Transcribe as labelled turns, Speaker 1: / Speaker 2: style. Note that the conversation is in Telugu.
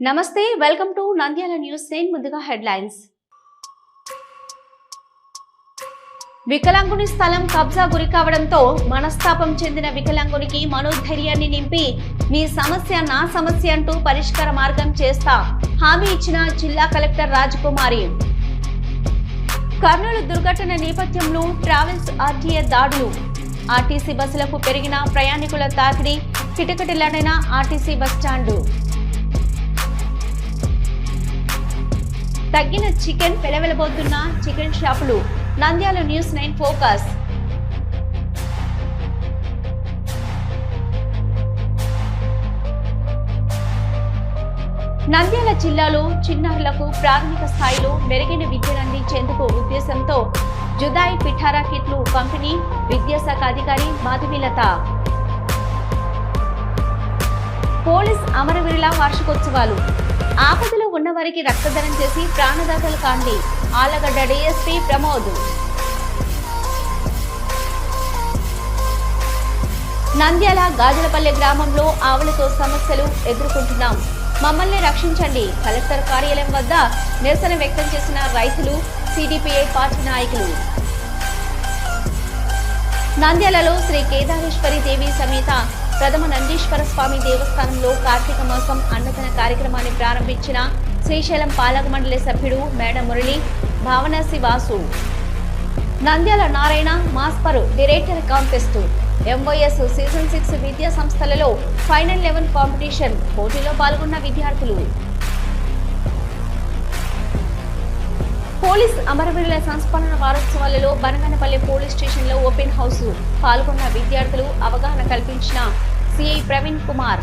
Speaker 1: నమస్తే వెల్కమ్ టు నంద్యాల న్యూస్ నేను ముందుగా హెడ్లైన్స్. వికలాంగుని స్థలం కబ్జా గురి కావడంతో మనస్తాపం చెందిన వికలాంగునికి మనోధైర్యాన్ని నింపి మీ సమస్య నా సమస్య అంటూ పరిష్కార మార్గం చేస్తా హామీ ఇచ్చిన జిల్లా కలెక్టర్ రాజకుమారి. కర్నూలు దుర్ఘటన నేపథ్యంలో ట్రావెల్స్ ఆర్టీఏ దాడులు. ఆర్టీసీ బస్సులకు పెరిగిన ప్రయాణికుల తాకిడి కిటకిటలాడైన ఆర్టీసీ బస్టాండు. తగ్గిన చికెన్ పెలవెలబోతున్న చికెన్ షాపులు. Nandyal news nine focus. Nandyal జిల్లాలో చిన్నారులకు ప్రాథమిక స్థాయిలో మెరుగైన విద్యను అందించేందుకు ఉద్దేశంతో జుదాయి పిఠారా కిట్లు పంపిణీ విద్యాశాఖ అధికారి మాధవీలత పోలీస్ అమరవీరుల వార్షికోత్సవాలు. ఆపదలో ఉన్నవారికి రక్తదానం చేసి ప్రాణదాతలు కాండి. ఆలగడ్డ డిఎస్పీ ప్రమోద్. నంద్యాల గాజులపల్లె గ్రామంలో ఆవులతో సమస్యలు ఎదుర్కొంటున్నాం. మమ్మల్ని రక్షించండి. కలెక్టర్ కార్యాలయం వద్ద నిరసన వ్యక్తం చేసిన రైతులు సిడిపిఐ పార్టీ నాయకులు. నంద్యాలలో శ్రీ కేదారేశ్వరి దేవి సమేత ప్రథమ నందీశ్వర స్వామి దేవస్థానంలో కార్తీక మాసం అన్నదాన కార్యక్రమాన్ని ప్రారంభించిన శ్రీశైలం పాలక మండలి సభ్యుడు Meda Murali Bhavanasi Vasu Nandyal Narayana మాస్పరు director contest. MYS season six విద్యా సంస్థలలో ఫైనల్ లెవెన్ కాంపిటీషన్ పోటీలో పాల్గొన్న విద్యార్థులు. పోలీస్ అమరవీరుల సంస్మరణ వారోత్సవాలలో బనగనపల్లి పోలీస్ స్టేషన్లో ఓపెన్ హౌస్ పాల్గొన్న విద్యార్థులు అవగాహన కల్పించిన సిఐ ప్రవీణ్ కుమార్.